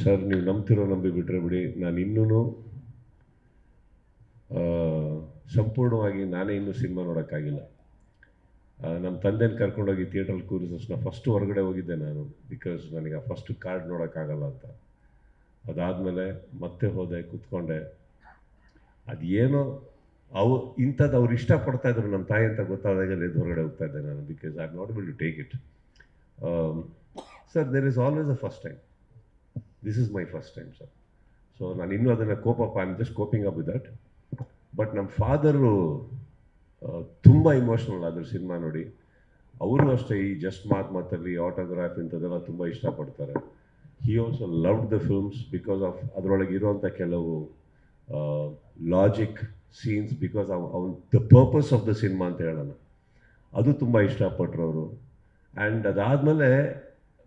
Sir, ನೀವು ನಂಬ್ತಿರೋ ನಂಬಿ ಬಿಟ್ಟರೆ ಬಿಡಿ. ನಾನು ಇನ್ನೂ ಸಂಪೂರ್ಣವಾಗಿ ನಾನೇ ಇನ್ನೂ ಸಿನಿಮಾ ನೋಡೋಕ್ಕಾಗಿಲ್ಲ. ನಮ್ಮ ತಂದೆನ ಕರ್ಕೊಂಡೋಗಿ ಥಿಯೇಟ್ರಲ್ಲಿ ತಕ್ಷಣ ಫಸ್ಟ್ ಹೊರಗಡೆ ಹೋಗಿದ್ದೆ ನಾನು ಬಿಕಾಸ್ ನನಗೆ ಆ ಫಸ್ಟ್ ಕಾರ್ಡ್ ನೋಡೋಕ್ಕಾಗಲ್ಲ ಅಂತ. ಅದಾದಮೇಲೆ ಮತ್ತೆ ಹೋದೆ, ಕೂತ್ಕೊಂಡೆ. ಅದು ಏನೋ ಅವು ಇಂಥದ್ದು ಅವ್ರು ಇಷ್ಟಪಡ್ತಾ ಇದ್ರು ನಮ್ಮ ತಾಯಿ ಅಂತ ಗೊತ್ತಾದಾಗಲೇ ಎದ್ದು ಹೊರಗಡೆ ಹೋಗ್ತಾ ಇದ್ದೆ ನಾನು because I not bill to take it sir there is always a first time this is my first time sir so ನಾನು ಇನ್ನೂ ಅದನ್ನು ಕೋಪಪ್ಪ I am just coping up with that but ನಮ್ಮ ಫಾದರು ತುಂಬ ಇಮೋಷ್ನಲ್ ಆದರು cinema ನೋಡಿ. ಅವರು ಅಷ್ಟೇ ಈ ಜಸ್ಟ್ ಮಾತ್ ಮಾತಲ್ಲಿ ಆಟೋಗ್ರಾಫ್ ಇಂಥದ್ದೆಲ್ಲ ತುಂಬ ಇಷ್ಟಪಡ್ತಾರೆ. He also love the films because of ಅದರೊಳಗೆ ಇರುವಂಥ ಕೆಲವು ಲಾಜಿಕ್ ಸೀನ್ಸ್ ಬಿಕಾಸ್ ಅವನ್ the purpose of the cinema ಅಂತ ಹೇಳೋಣ. ಅದು ತುಂಬ ಇಷ್ಟಪಟ್ಟರು ಅವರು ಆ್ಯಂಡ್ ಅದಾದಮೇಲೆ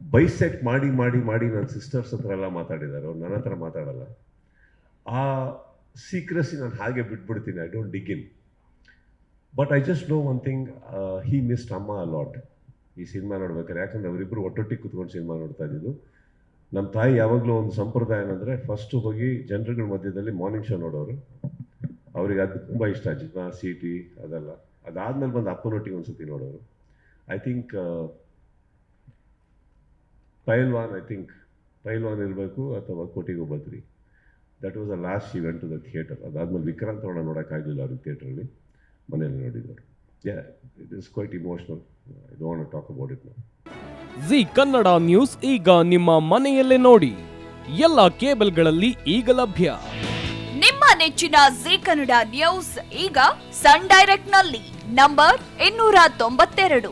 ಬೈಸೆಟ್ ಮಾಡಿ ಮಾಡಿ ಮಾಡಿ ನನ್ನ ಸಿಸ್ಟರ್ಸ್ ಹತ್ರ ಎಲ್ಲ ಮಾತಾಡಿದ್ದಾರೆ. ಅವ್ರು ನನ್ನ ಹತ್ರ ಮಾತಾಡಲ್ಲ. ಆ ಸೀಕ್ರೆಸಿ ನಾನು ಹಾಗೆ ಬಿಟ್ಬಿಡ್ತೀನಿ. I don't dig in but I just know one thing he missed ಅಮ್ಮ ಅಲಾಟ್ ಈ ಸಿನಿಮಾ ನೋಡ್ಬೇಕಾದ್ರೆ. ಯಾಕಂದ್ರೆ ಅವರಿಬ್ಬರು ಒಟ್ಟೊಟ್ಟಿಗೆ ಕುತ್ಕೊಂಡು ಸಿನಿಮಾ ನೋಡ್ತಾ ಇದ್ದಿದ್ದು. ನಮ್ಮ ತಾಯಿ ಯಾವಾಗಲೂ ಒಂದು ಸಂಪ್ರದಾಯ ಏನಂದರೆ ಫಸ್ಟು ಹೋಗಿ ಜನರುಗಳ ಮಧ್ಯದಲ್ಲಿ ಮಾರ್ನಿಂಗ್ ಶೋ ನೋಡೋರು. ಅವ್ರಿಗೆ ಅದು ತುಂಬ ಇಷ್ಟ. ಜಿನ ಸಿ ಟಿ ಅದೆಲ್ಲ. ಅದಾದ್ಮೇಲೆ ಬಂದು ಅಪ್ಪನೊಟ್ಟಿಗೆ ಒಂದ್ಸತಿ ನೋಡೋರು. I think Pailwaan I think Pailwaan ಇರಬೇಕು ಅಥವಾ ಕೋಟಿಗೂ Badri that was a last event to the theatre ಅದಾದಮೇಲೆ ವಿಕ್ರಾಂತ್ ಅವರನ್ನ ನೋಡೋಕ್ಕಾಗಲಿಲ್ಲ ಅವ್ರಿಗೆ ಥಿಯೇಟ್ರಲ್ಲಿ ಮನೆಯಲ್ಲಿ ನೋಡಿದರು yeah it is quite emotional I don't talk about it now Zee Kannada news ಈಗ ನಿಮ್ಮ ಮನೆಯಲ್ಲೇ ನೋಡಿ. ಎಲ್ಲ ಕೇಬಲ್ಗಳಲ್ಲಿ ಈಗ ಲಭ್ಯ. ನಿಮ್ಮ ನೆಚ್ಚಿನ ಜಿ ಕನ್ನಡ ನ್ಯೂಸ್ ಈಗ ಸನ್ ಡೈರೆಕ್ಟ್ನಲ್ಲಿ. ನಂಬರ್ ಇನ್ನೂರ ತೊಂಬತ್ತೆರಡು.